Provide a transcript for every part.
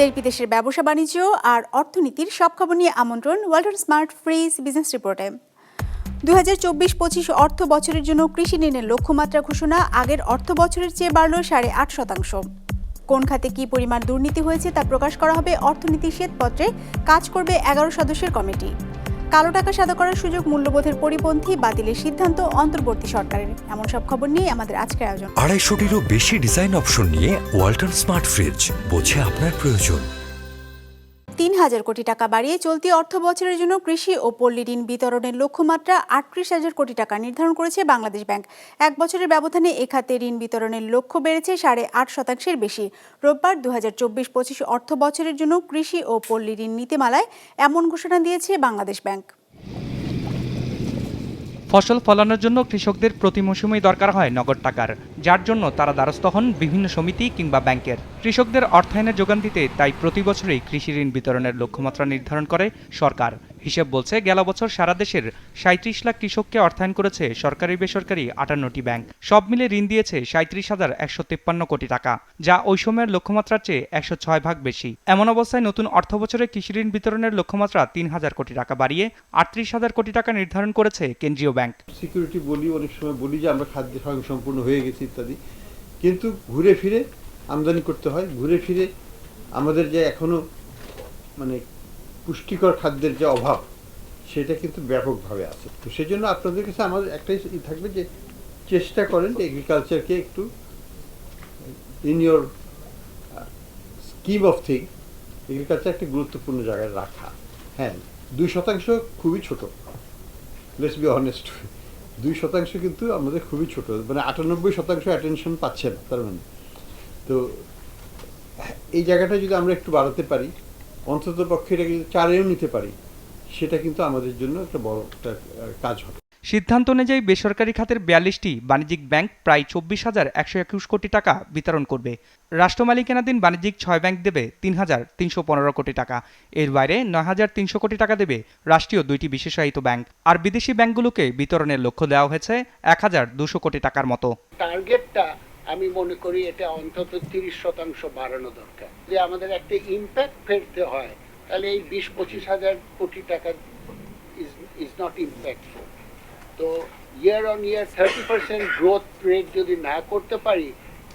দেশ বিদেশের ব্যবসা বাণিজ্য আর অর্থনীতির সব খবর নিয়ে আমন্ত্রণ ওয়ার্ল্ড স্মার্ট ফ্রিজ বিজনেস রিপোর্টে। দু হাজার চব্বিশ পঁচিশ অর্থ বছরের জন্য কৃষি ঋণের লক্ষ্যমাত্রা ঘোষণা, আগের অর্থ বছরের চেয়ে বাড়ল সাড়ে আট শতাংশ। কোন খাতে কী পরিমাণ দুর্নীতি হয়েছে তা প্রকাশ করা হবে অর্থনীতি শ্বেতপত্রে, কাজ করবে এগারো সদস্যের কমিটি। কালো টাকা সাদা করার সুযোগ মূল্যবোধের পরিপন্থী বাতিলের সিদ্ধান্ত অন্তর্বর্তী সরকারের। এমন সব খবর নিয়ে আমাদের আজকের আয়োজন। আড়াইশোটিরও বেশি ডিজাইন অপশন নিয়ে ওয়াল্টন স্মার্ট ফ্রিজ বোঝে আপনার প্রয়োজন। তিন হাজার কোটি টাকা বাড়িয়ে চলতি অর্থ বছরের জন্য কৃষি ও পল্লী ঋণ বিতরণের লক্ষ্যমাত্রা আটত্রিশ হাজার কোটি টাকা নির্ধারণ করেছে বাংলাদেশ ব্যাংক। এক বছরের ব্যবধানে এ খাতে ঋণ বিতরণের লক্ষ্য বেড়েছে সাড়ে আট শতাংশের বেশি। রোববার দু হাজার চব্বিশ পঁচিশ অর্থ বছরের জন্য কৃষি ও পল্লী ঋণ নীতিমালায় এমন ঘোষণা দিয়েছে বাংলাদেশ ব্যাংক। ফসল ফলানোর জন্য কৃষকদের প্রতি মৌসুমেই দরকার হয় নগদ টাকার। যার জন্য তারা দ্বারস্থ হন বিভিন্ন সমিতি কিংবা ব্যাংকের। কৃষকদের অর্থায়নের যোগান দিতে তাই প্রতি বছরই কৃষি ঋণ বিতরণের লক্ষ্যমাত্রা নির্ধারণ করে সরকার। হিসেব বলছে, গেল বছর সারা দেশের সাঁত্রিশ লাখ কৃষককে অর্থায়ন করেছে সরকারি বেসরকারি আটান্নটি ব্যাংক। সব মিলে ঋণ দিয়েছে সাঁত্রিশ হাজার একশো তিপ্পান্ন কোটি টাকা, যা ওই সময়ের লক্ষ্যমাত্রার চেয়ে একশো ছয় ভাগ বেশি। এমন অবস্থায় নতুন অর্থ বছরে কৃষি ঋণ বিতরণের লক্ষ্যমাত্রা তিন হাজার কোটি টাকা বাড়িয়ে আটত্রিশ হাজার কোটি টাকা নির্ধারণ করেছে কেন্দ্রীয় ব্যাংক। সিকিউরিটি বলি, অনেক সময় বলি যে, আমরা খাদ্যে স্বয়ংসম্পূর্ণ হয়ে গেছি ইত্যাদি। কিন্তু ঘুরে ফিরে আমদানি করতে হয়। ঘুরে ফিরে আমাদের যে এখনও মানে পুষ্টিকর খাদ্যের যে অভাব, সেটা কিন্তু ব্যাপকভাবে আছে। তো সেই জন্য আপনাদের কাছে আমাদের একটাই ই থাকবে যে, চেষ্টা করেন যে এগ্রিকালচারকে একটু in your scheme of thing agriculture একটা গুরুত্বপূর্ণ জায়গায় রাখা। হ্যাঁ দুই শতাংশ খুবই ছোট। লেটস বি অনেস্ট দুই শতাংশ কিন্তু আমাদের খুবই ছোট। মানে আটানব্বই শতাংশ অ্যাটেনশন পাচ্ছে না, তার মানে। তো, এই জায়গাটা যদি আমরা একটু বাড়াতে পারি অন্তত পক্ষে এটা যদি চারেও নিতে পারি সেটা কিন্তু আমাদের জন্য একটা বড় একটা কাজ হবে। সিদ্ধান্ত অনুযায়ী বেসরকারি খাতের বিয়াল্লিশটি বাণিজ্যিক ব্যাংক প্রায় চব্বিশ হাজার একশো একুশ কোটি টাকা বিতরণ করবে। রাষ্ট্র মালিকানাধীন বাণিজ্যিক ছয় ব্যাংক দেবে তিন হাজার তিনশো পনেরো কোটি টাকা। এর বাইরে নয় হাজার তিনশো কোটি টাকা দেবে রাষ্ট্রীয় দুইটি বিশেষায়িত ব্যাংক। আর বিদেশি ব্যাংকগুলোকে বিতরণের লক্ষ্য দেওয়া হয়েছে এক হাজার দুশো কোটি টাকার মতো। টার্গেটটা আমি মনে করি এটা অন্তত তিরিশ শতাংশ বাড়ানো দরকার। যে আমাদের একটা ইম্প্যাক্ট ফেলতে হয় তাহলে এই বিশ পঁচিশ হাজার কোটি টাকা ইজ ইজ নট ইম্প্যাক্টফুল তো year on year thirty percent growth rate যদি না করতে পারি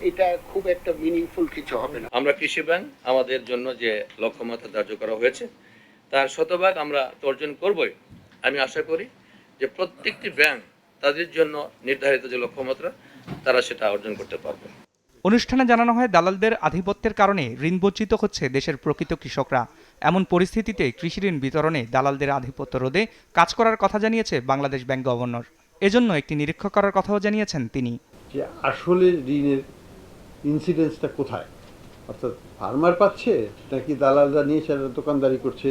এটা খুব একটা মিনিংফুল কিছু হবে না। আমরা কৃষি ব্যাংক আমাদের জন্য যে লক্ষ্যমাত্রা ধার্য করা হয়েছে তার শতভাগ আমরা তো অর্জন করবই। আমি আশা করি যে প্রত্যেকটি ব্যাংক তাদের জন্য নির্ধারিত যে লক্ষ্যমাত্রা তারা সেটা অর্জন করতে পারবে। অনুষ্ঠানে জানানো হয় দালালদের আধিপত্যের কারণে ঋণ বঞ্চিত হচ্ছে দেশের প্রকৃত কৃষকরা। এমন পরিস্থিতিতে কৃষি ঋণ বিতরণে দালালদের আধিপত্য রোধে কাজ করার কথা জানিয়েছে বাংলাদেশ ব্যাংক গভর্নর। এজন্য একটি নিরীক্ষা করার কথাও জানিয়েছেন তিনি। যে আসলে ঋণের ইনসিডেন্সটা কোথায়? অর্থাৎ ফার্মার পাচ্ছে নাকি দালালরা নিয়ে সেটা দোকানদারি করছে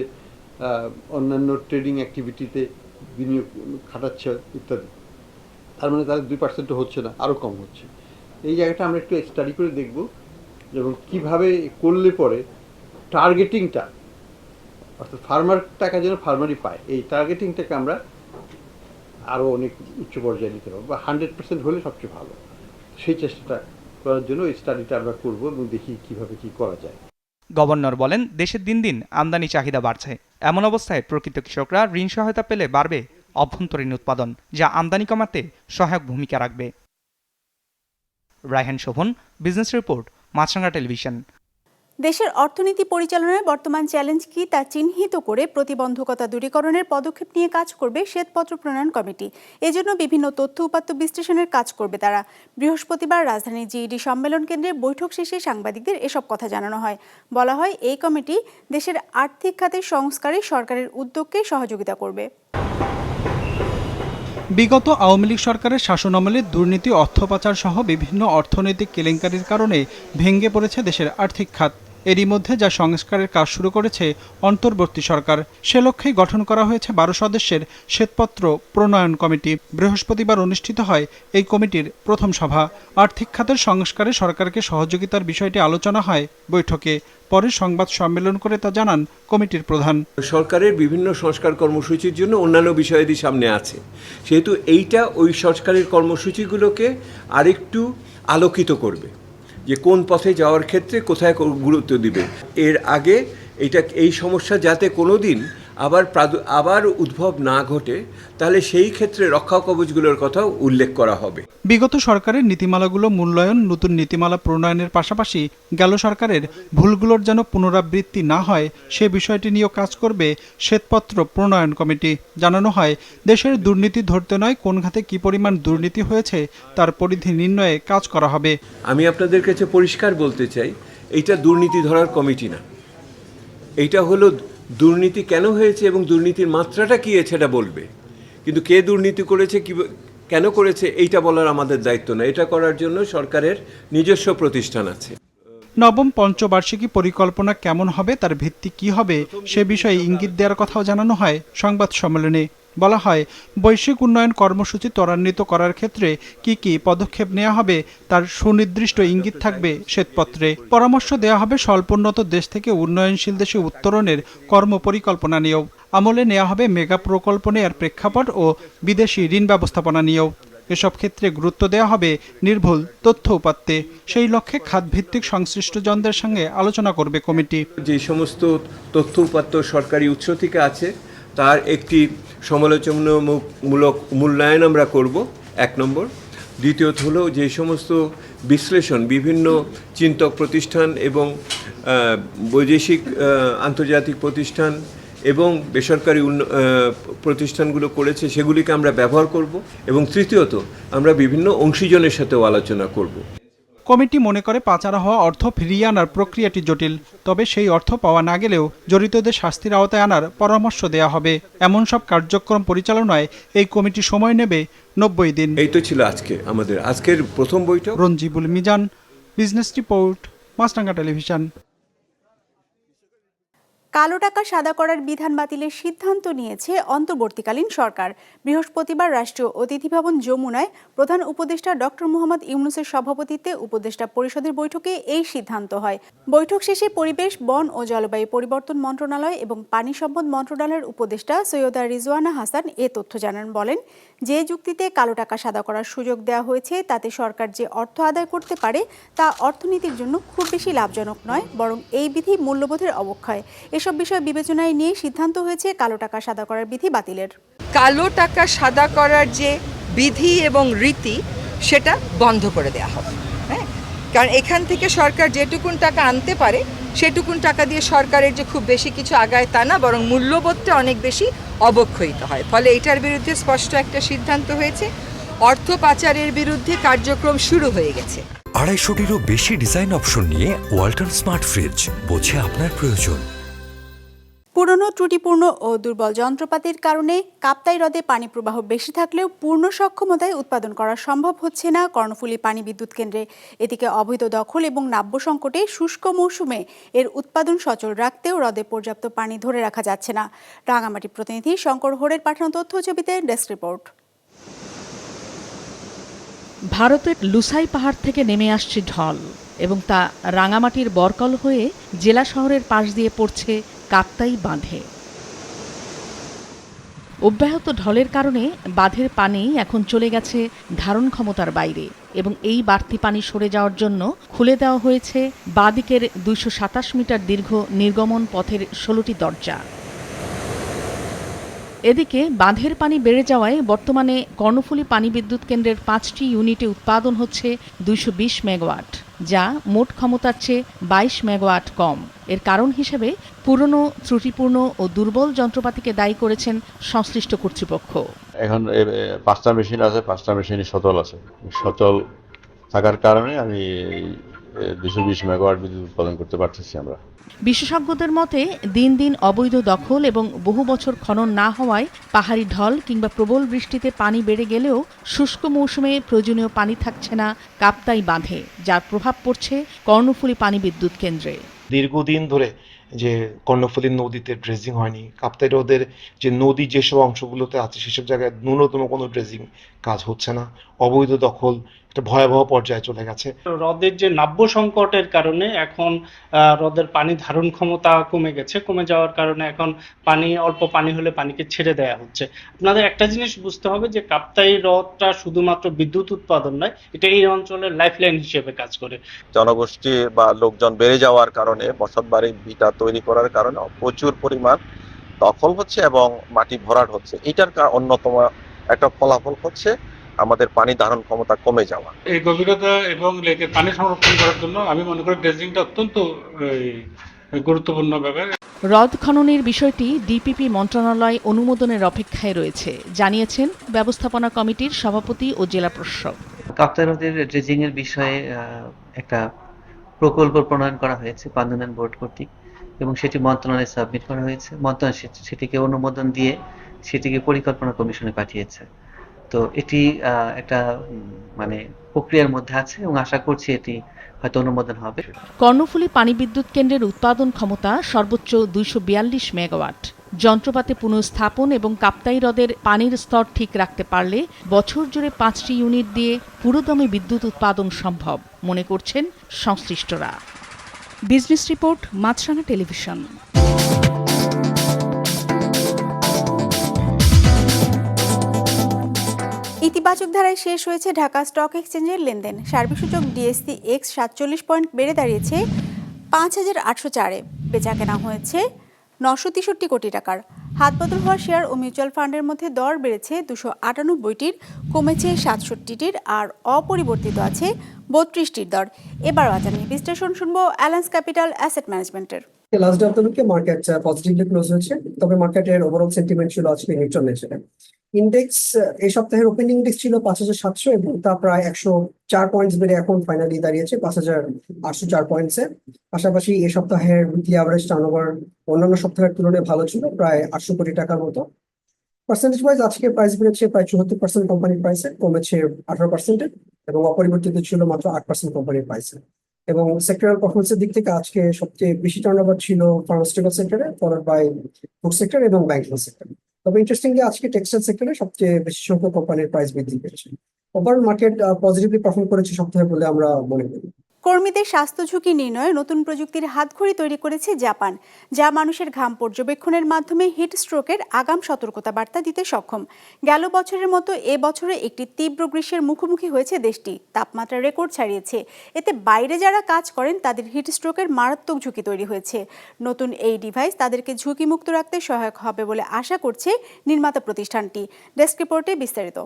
অন্যান্য ট্রেডিং অ্যাক্টিভিটিতে বিনিয়োগ খাটাচ্ছে ইত্যাদি? তার মানে তাহলে দুই পার্সেন্টও হচ্ছে না আরও কম হচ্ছে। এই জায়গাটা আমরা একটু স্টাডি করে দেখব এবং কীভাবে করলে পরে টার্গেটিংটা অর্থাৎ ফার্মার টাকা যেন ফার্মারই পায়, এই টার্গেটিংটাকে আমরা আরও অনেক উচ্চ পর্যায়ে নিতে পারব বা হান্ড্রেড পার্সেন্ট হলে সবচেয়ে ভালো। সেই চেষ্টাটা করার জন্য এই স্টাডিটা আমরা করব এবং দেখি কীভাবে কি করা যায়। গভর্নর বলেন দেশের দিন দিন আমদানি চাহিদা বাড়ছে। এমন অবস্থায় প্রকৃত কৃষকরা ঋণ সহায়তা পেলে বাড়বে অভ্যন্তরীণ উৎপাদন, যা আমদানি কমাতে সহায়ক ভূমিকা রাখবে। Raihan Shovon, business report Maasranga television. দেশের অর্থনীতি পরিচালনায় বর্তমান চ্যালেঞ্জ কি তা চিহ্নিত করে প্রতিবন্ধকতা দূরীকরণের পদক্ষেপ নিয়ে কাজ করবে শ্বেতপত্র প্রণয়ন কমিটি। এজন্য বিভিন্ন তথ্য উপাত্ত বিশ্লেষণের কাজ করবে তারা। বৃহস্পতিবার রাজধানী জিইডি সম্মেলন কেন্দ্রে বৈঠক শেষে সাংবাদিকদের এসব কথা জানানো হয়। বলা হয়, এই কমিটি দেশের আর্থিক খাতের সংস্কারে সরকারের উদ্যোগকে সহযোগিতা করবে। বিগত আওয়ামী লীগ সরকারের শাসন আমলে দুর্নীতি, অর্থ পাচার সহ বিভিন্ন অর্থনৈতিক কেলেঙ্কারির কারণে ভেঙে পড়েছে দেশের আর্থিক খাত। এরই মধ্যে যা সংস্কারের কাজ শুরু করেছে অন্তর্বর্তী সরকার, সে লক্ষ্যেই গঠন করা হয়েছে বারো সদস্যের শ্বেতপত্র প্রণয়ন কমিটি। বৃহস্পতিবার অনুষ্ঠিত হয় এই কমিটির প্রথম সভা। আর্থিক খাতের সংস্কারে সরকারকে সহযোগিতার বিষয়টি আলোচনা হয় বৈঠকে। পরে সংবাদ সম্মেলন করে তা জানান কমিটির প্রধান। সরকারের বিভিন্ন সংস্কার কর্মসূচির জন্য অন্যান্য বিষয়াদি সামনে আছে। সেহেতু এইটা ওই সংস্কারের কর্মসূচিগুলোকে আরেকটু আলোকিত করবে। যে কোন পথে যাওয়ার ক্ষেত্রে কোথায় গুরুত্ব দিবে। এর আগে এটা এই সমস্যা যাতে কোনো দিন আবার আবার উদ্ভব না ঘটে তাহলে সেই ক্ষেত্রে রক্ষা কবচগুলোর কথাও উল্লেখ করা হবে। বিগত সরকারের নীতিমালাগুলো মূল্যায়ন নতুন নীতিমালা প্রণয়নের পাশাপাশি গেল সরকারের ভুলগুলোর যেন পুনরাবৃত্তি না হয় সে বিষয়টি নিয়েও কাজ করবে শ্বেতপত্র প্রণয়ন কমিটি। জানানো হয় দেশের দুর্নীতি ধরতে নয় কোন খাতে কী পরিমাণ দুর্নীতি হয়েছে তার পরিধি নির্ণয়ে কাজ করা হবে। আমি আপনাদের কাছে পরিষ্কার বলতে চাই এইটা দুর্নীতি ধরার কমিটি না। এইটা হলো দুর্নীতি কেন হয়েছে এবং দুর্নীতির মাত্রাটা কী সেটা বলবে? কিন্তু কে দুর্নীতি করেছে, কী কেন করেছে, এইটা বলার আমাদের দায়িত্ব না। এটা করার জন্য সরকারের নিজস্ব প্রতিষ্ঠান আছে। নবম পঞ্চবার্ষিকী পরিকল্পনা কেমন হবে, তার ভিত্তি কি হবে, সে বিষয়ে ইঙ্গিত দেওয়ার কথাও জানানো হয় সংবাদ সম্মেলনে। বলা হয়, বৈশ্বিক উন্নয়ন কর্মসূচি ত্বরান্বিত করার ক্ষেত্রে কি কি পদক্ষেপ নেওয়া হবে তার সুনির্দিষ্ট ইঙ্গিত থাকবে শ্বেতপত্রে। পরামর্শ দেওয়া হবে স্বল্পোন্নত দেশ থেকে উন্নয়নশীল দেশে উত্তরণের কর্মপরিকল্পনা নিয়েও। আমলে নেওয়া হবে মেগা প্রকল্প নেয়ার প্রেক্ষাপট ও বিদেশি ঋণ ব্যবস্থাপনা নিয়েও। এসব ক্ষেত্রে গুরুত্ব দেওয়া হবে নির্ভুল তথ্য উপাত্তে। সেই লক্ষ্যে খাতভিত্তিক সংশ্লিষ্টজনদের সঙ্গে আলোচনা করবে কমিটি। যে সমস্ত তথ্য উপাত্ত সরকারি উৎস থেকে আছে, তার একটি সমালোচনামূলক মূল্যায়ন আমরা করব, এক নম্বর। দ্বিতীয়ত হলো যে সমস্ত বিশ্লেষণ, বিভিন্ন চিন্তক প্রতিষ্ঠান এবং বৈদেশিক আন্তর্জাতিক প্রতিষ্ঠান এবং বেসরকারি প্রতিষ্ঠানগুলো করেছে, সেগুলিকে আমরা ব্যবহার করব এবং তৃতীয়ত আমরা বিভিন্ন অংশীজনের সাথেও আলোচনা করব। কমিটি মনে করে পাচার হওয়া অর্থ ফিরিয়ে আনার প্রক্রিয়াটি জটিল তবে সেই অর্থ পাওয়া না গেলেও জড়িতদের শাস্তির আওতায় আনার পরামর্শ দেওয়া হবে। এমন সব কার্যক্রম পরিচালনায় এই কমিটি সময় নেবে নব্বই দিন। এই তো ছিল আজকে আমাদের আজকের প্রথম বৈঠক। Ranjibul Mizan business report Maasranga television. কালো টাকা সাদা করার বিধান বাতিলের সিদ্ধান্ত নিয়েছে অন্তর্বর্তীকালীন সরকার। বৃহস্পতিবার রাষ্ট্রীয় অতিথি ভবন যমুনায় প্রধান উপদেষ্টা ডক্টর মোহাম্মদ ইউনুসের সভাপতিত্বে উপদেষ্টা পরিষদের বৈঠকে এই সিদ্ধান্ত হয়। বৈঠক শেষে পরিবেশ, বন ও জলবায়ু পরিবর্তন মন্ত্রণালয় এবং পানি সম্পদ মন্ত্রণালয়ের উপদেষ্টা সৈয়দা রিজওয়ানা হাসান এ তথ্য জানান, বলেন, যে যুক্তিতে কালো টাকা সাদা করার সুযোগ দেওয়া হয়েছে, তাতে সরকার যে অর্থ আদায় করতে পারে, তা অর্থনীতির জন্য খুব বেশি লাভজনক নয়, বরং এই বিধি মূল্যবোধের অবক্ষয়। এসব বিষয় বিবেচনায় নিয়ে সিদ্ধান্ত হয়েছে কালো টাকা সাদা করার বিধি বাতিলের। কালো টাকা সাদা করার যে বিধি এবং রীতি সেটা বন্ধ করে দেওয়া হবে হ্যাঁ? কারণ এখান থেকে সরকার যেটুকুন টাকা আনতে পারে সেটুকুন টাকা দিয়ে সরকারের যে খুব বেশি কিছু আগায় তা না বরং মূল্যবোধটা অনেক বেশি অবক্ষয়িত হয়। ফলে এটার বিরুদ্ধে স্পষ্ট একটা সিদ্ধান্ত হয়েছে। অর্থ পাচারের বিরুদ্ধে কার্যক্রম শুরু হয়ে গেছে। আড়াইশোটিরও বেশি ডিজাইন অপশন নিয়ে ওয়াল্টন স্মার্ট ফ্রিজ বোঝে আপনার প্রয়োজন। পুরনো, ত্রুটিপূর্ণ ও দুর্বল যন্ত্রপাতির কারণে কাপ্তাই হ্রদে পানি প্রবাহ বেশি থাকলেও পূর্ণ সক্ষমতায় উৎপাদন করা সম্ভব হচ্ছে না কর্ণফুলী পানি বিদ্যুৎ কেন্দ্রে। এদিকে অবৈধ দখল এবং নাব্য সংকটে শুষ্ক মৌসুমে এর উৎপাদন সচল রাখতেও হ্রদে পর্যাপ্ত পানি ধরে রাখা যাচ্ছে না। রাঙামাটি প্রতিনিধি শঙ্কর হোরের পাঠানো তথ্য ছবিতে ডেস্ক রিপোর্ট। ভারতের লুসাই পাহাড় থেকে নেমে আসছে ঢল এবং তা রাঙামাটির বরকল হয়ে জেলা শহরের পাশ দিয়ে পড়ছে কাপ্তাই বাঁধে। অব্যাহত ঢলের কারণে বাঁধের পানি এখন চলে গেছে ধারণ ক্ষমতার বাইরে এবং এই বাড়তি পানি সরে যাওয়ার জন্য খুলে দেওয়া হয়েছে বাদিকের দুইশো সাতাশ মিটার দীর্ঘ নির্গমন পথের ষোলোটি দরজা। এদিকে বাঁধের পানি বেড়ে যাওয়ায় বর্তমানে কর্ণফুলী পানি বিদ্যুৎ কেন্দ্রের পাঁচটি ইউনিটে উৎপাদন হচ্ছে দুইশো বিশ মেগাওয়াট, যা মোট ক্ষমতার চেয়ে বাইশ মেগাওয়াট কম। এর কারণ হিসেবে পুরনো ত্রুটিপূর্ণ ও দুর্বল যন্ত্রপাতিকে দায়ী করেছেন সংশ্লিষ্ট কর্তৃপক্ষ। এখন পাঁচটা মেশিন আছে পাঁচটা মেশিনই সচল আছে। সচল থাকার কারণে আমি দুশো বিশ মেগাওয়াট বিদ্যুৎ উৎপাদন করতে পারতেছি আমরা। বিশেষজ্ঞদের মতে দিন দিন অবৈধ দখল এবং বহু বছর খনন না হওয়ায় পাহাড়ি ঢল কিংবা প্রবল বৃষ্টিতে পানি বেড়ে গেলেও শুষ্ক মৌসুমে প্রয়োজনীয় পানি থাকছে না কাপ্তাই বাঁধে যার প্রভাব পড়ছে কর্ণফুলী পানি বিদ্যুৎ কেন্দ্রে। দীর্ঘদিন ধরে যে কর্ণফুলী নদীতে ড্রেজিং হয়নি। কাপ্তাই হ্রদের যে নদী যেসব অংশগুলোতে আছে, সেসব জায়গায় ন্যূনতম কোনো ড্রেজিং কাজ হচ্ছে না। অবৈধ দখল একটা ভয়াবহ পর্যায়ে চলে গেছে। হ্রদের যে নাব্য সংকটের কারণে এখন হ্রদের পানি ধারণ ক্ষমতা কমে গেছে। কমে যাওয়ার কারণে এখন পানি অল্প পানি হলে পানিকে ছেড়ে দেয়া হচ্ছে। আপনাদের একটা জিনিস বুঝতে হবে যে কাপ্তাই হ্রদটা শুধুমাত্র বিদ্যুৎ উৎপাদন নয় এটা এই অঞ্চলের লাইফলাইন হিসেবে কাজ করে। জনগোষ্ঠী বা লোকজন বেড়ে যাওয়ার কারণে বসত বাড়ি ভিটা তৈরি করার কারণে প্রচুর পরিমাণ দখল হচ্ছে এবং মাটি ভরাট হচ্ছে। এটার কা- অন্যতম একটা ফলাফল হচ্ছে আমাদের পানি ধারণ ক্ষমতা কমে যাওয়া। এই গভীরতা এবং লেকের পানি সংরক্ষণ করার জন্য আমি মনে করি ড্রেজিংটা অত্যন্ত গুরুত্বপূর্ণ ব্যাপার। হ্রদ খননের বিষয়টি ডিপিপি মন্ত্রণালয় অনুমোদনের অপেক্ষায় রয়েছে জানিয়েছেন ব্যবস্থাপনা কমিটির সভাপতি ও জেলা প্রশাসক। কাপ্তাই হ্রদের ড্রেজিং এর বিষয়ে আহ, একটা প্রকল্প প্রণয়ন করা হয়েছে পান্দনান বোর্ড কর্তৃক এবং সেটি মন্ত্রণালয়ে সাবমিট করা হয়েছে। মন্ত্রণালয় সেটিকে অনুমোদন দিয়ে সেটিকে পরিকল্পনা কমিশনে পাঠিয়েছে। তো এটি একটা মানে প্রক্রিয়ার মধ্যে আছে এবং আশা করছি এটি হয়তো অনুমোদন হবে। কর্ণফুলী পানি বিদ্যুৎ কেন্দ্রের উৎপাদন ক্ষমতা সর্বোচ্চ দুইশো বিয়াল্লিশ মেগাওয়াট। যন্ত্রপাতি পুনঃস্থাপন এবং কাপ্তাই হ্রদের পানির স্তর ঠিক রাখতে পারলে বছর জুড়ে পাঁচটি ইউনিট দিয়ে পুরোদমে বিদ্যুৎ উৎপাদন সম্ভব, মনে করছেন সংশ্লিষ্টরা। Business report Maasranga television. ইতিবাচক ধারায় শেষ হয়েছে ঢাকা স্টক এক্সচেঞ্জের লেনদেন। সার্বিক সূচক ডিএসসি এক্স সাতচল্লিশ পয়েন্ট বেড়ে দাঁড়িয়েছে পাঁচ হাজার আটশো চারে। বেচা কেনা হয়েছে নশো তেষট্টি কোটি টাকার। হাতবদল হওয়া শেয়ার ও মিউচুয়াল ফান্ডের মধ্যে দর বেড়েছে দুশো আটানব্বইটির, কমেছে সাতষট্টিটির আর অপরিবর্তিত আছে বত্রিশটির দর। এবার বাজার নিয়ে বিশ্লেষণ শুনব অ্যালায়েন্স ক্যাপিটাল অ্যাসেট ম্যানেজমেন্টের। লাস্ট অফ দ্য উইকে মার্কেট পজিটিভলি ক্লোজ হয়েছে, তবে মার্কেটের ওভারঅল সেন্টিমেন্ট ছিল আজকে নিউট্রাল নেচারে ইন্ডেক্স এই সপ্তাহের ওপেন ইন্ডেক্স ছিল পাঁচ হাজার সাতশো এবং তা প্রায় একশো চার পয়েন্টস বেড়ে এখন ফাইনালি দাঁড়িয়েছে পাঁচ হাজার আটশো চার পয়েন্টসে পাশাপাশি এই সপ্তাহের উইকলি অ্যাভারেজ টার্নওভার অন্যান্য সপ্তাহের তুলনায় ভালো ছিল, প্রায় আটশো কোটি টাকার মতো। পার্সেন্টেজ ওয়াইজ আজকে প্রাইস বেড়েছে প্রায় চুয়াত্তর পার্সেন্ট কোম্পানির প্রাইসে কমেছে আঠারো পার্সেন্টে এবং অপরিবর্তিত ছিল মাত্র আট পার্সেন্ট কোম্পানির প্রাইসে এবং সেক্টরাল পারফরমেন্সের দিক থেকে আজকে সবচেয়ে বেশি টার্নওভার ছিল ফার্মাসিউটিক্যাল সেক্টরে ফলোড বাই ফুড সেক্টর এবং ব্যাংকিং সেক্টর তবে ইন্টারেস্টিংলি আজকে টেক্সটাইল সেক্টরে সবচেয়ে বেশি সংখ্যক কোম্পানির প্রাইস বৃদ্ধি পেয়েছে। ওভারঅল মার্কেট পজিটিভলি পারফর্ম করেছে সপ্তাহে বলে আমরা মনে করি। কর্মীদের স্বাস্থ্য ঝুঁকি নির্ণয়ে নতুন প্রযুক্তির হাতঘড়ি তৈরি করেছে জাপান, যা মানুষের ঘাম পর্যবেক্ষণের মাধ্যমে হিট স্ট্রোকের আগাম সতর্কতা বার্তা দিতে সক্ষম। গেল বছরের মতো এ বছরে একটি তীব্র গ্রীষ্মের মুখোমুখি হয়েছে দেশটি। তাপমাত্রা রেকর্ড ছাড়িয়েছে। এতে বাইরে যারা কাজ করেন, তাদের হিট স্ট্রোকের মারাত্মক ঝুঁকি তৈরি হয়েছে। নতুন এই ডিভাইস তাদেরকে ঝুঁকিমুক্ত রাখতে সহায়ক হবে বলে আশা করছে নির্মাতা প্রতিষ্ঠানটি। ডেস্ক রিপোর্টে বিস্তারিত।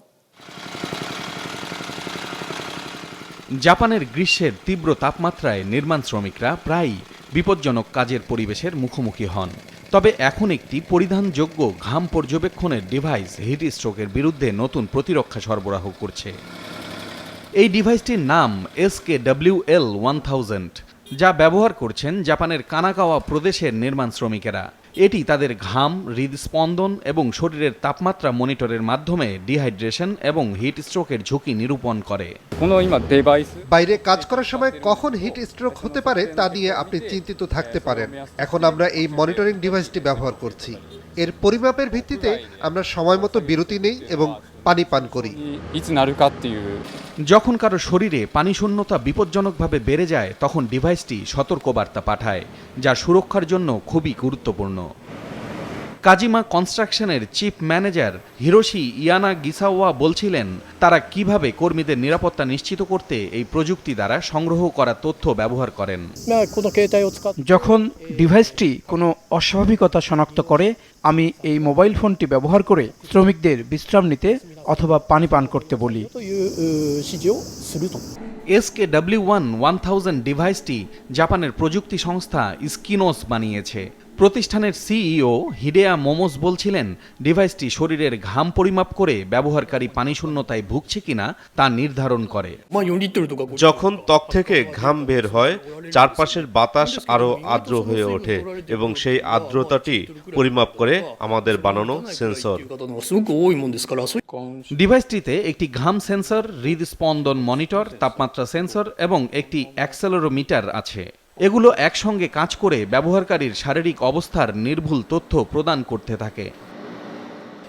জাপানের গ্রীষ্মের তীব্র তাপমাত্রায় নির্মাণ শ্রমিকরা প্রায়ই বিপজ্জনক কাজের পরিবেশের মুখোমুখি হন। তবে এখন একটি পরিধানযোগ্য ঘাম পর্যবেক্ষণের ডিভাইস হিট স্ট্রোকের বিরুদ্ধে নতুন প্রতিরক্ষা সরবরাহ করছে। এই ডিভাইসটির নাম S K W L one thousand যা ব্যবহার করছেন জাপানের কানাকাওয়া প্রদেশের নির্মাণ শ্রমিকেরা। এটি তাদের ঘাম হৃদস্পন্দন এবং শরীরের তাপমাত্রা মনিটরের মাধ্যমে ডিহাইড্রেশন এবং হিট স্ট্রোকের ঝুঁকি নিরূপণ করে। বাইরে কাজ করার সময় কখন হিট স্ট্রোক হতে পারে তা নিয়ে আপনি চিন্তিত থাকতে পারেন। এখন আমরা এই মনিটরিং ডিভাইসটি ব্যবহার করছি। এর পরিমাপের ভিত্তিতে আমরা সময় মতো বিরতি নেই এবং পানি পান করি। যখন কারও শরীরে পানি শূন্যতা বিপজ্জনকভাবে বেড়ে যায় তখন ডিভাইসটি সতর্কবার্তা পাঠায় যা সুরক্ষার জন্য খুবই গুরুত্বপূর্ণ। কাজিমা কনস্ট্রাকশনের chief manager Hiroshi Yanagisawa বলছিলেন তারা কীভাবে কর্মীদের নিরাপত্তা নিশ্চিত করতে এই প্রযুক্তি দ্বারা সংগ্রহ করা তথ্য ব্যবহার করেন? যখন ডিভাইসটি কোনো অস্বাভাবিকতা শনাক্ত করে আমি এই মোবাইল ফোনটি ব্যবহার করে শ্রমিকদের বিশ্রাম নিতে অথবা পানি পান করতে বলি। S K W one one thousand ডিভাইসটি জাপানের প্রযুক্তি সংস্থা স্কিনোস বানিয়েছে। প্রতিষ্ঠানের সিইও হিডেয়া মোমোস বলছিলেন ডিভাইসটি শরীরের ঘাম পরিমাপ করে ব্যবহারকারী পানি শূন্যতায় ভুগছে কিনা তা নির্ধারণ করে। যখন ত্বক থেকে ঘাম বের হয় চারপাশের বাতাস আরও আর্দ্র হয়ে ওঠে এবং সেই আর্দ্রতাটি পরিমাপ করে আমাদের বানানো সেন্সর। ডিভাইসটিতে একটি ঘাম সেন্সর হৃদস্পন্দন মনিটর তাপমাত্রা সেন্সর এবং একটি অ্যাক্সেলরোমিটার আছে। এগুলো একসঙ্গে কাজ করে ব্যবহারকারীর শারীরিক অবস্থার নির্ভুল তথ্য প্রদান করতে থাকে।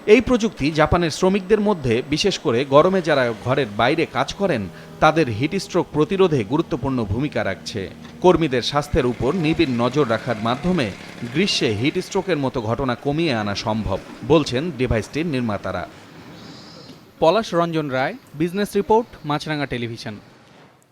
এই প্রযুক্তি জাপানের শ্রমিকদের মধ্যে, বিশেষ করে গরমে যারা ঘরের বাইরে কাজ করেন, তাদের হিট স্ট্রোক প্রতিরোধে গুরুত্বপূর্ণ ভূমিকা রাখছে। কর্মীদের স্বাস্থ্যের উপর নিবিড় নজর রাখার মাধ্যমে গ্রীষ্মে হিট স্ট্রোকের মতো ঘটনা কমিয়ে আনা সম্ভব, বলছেন ডিভাইসটির নির্মাতারা। Palash Ranjan Roy, business report Maasranga television.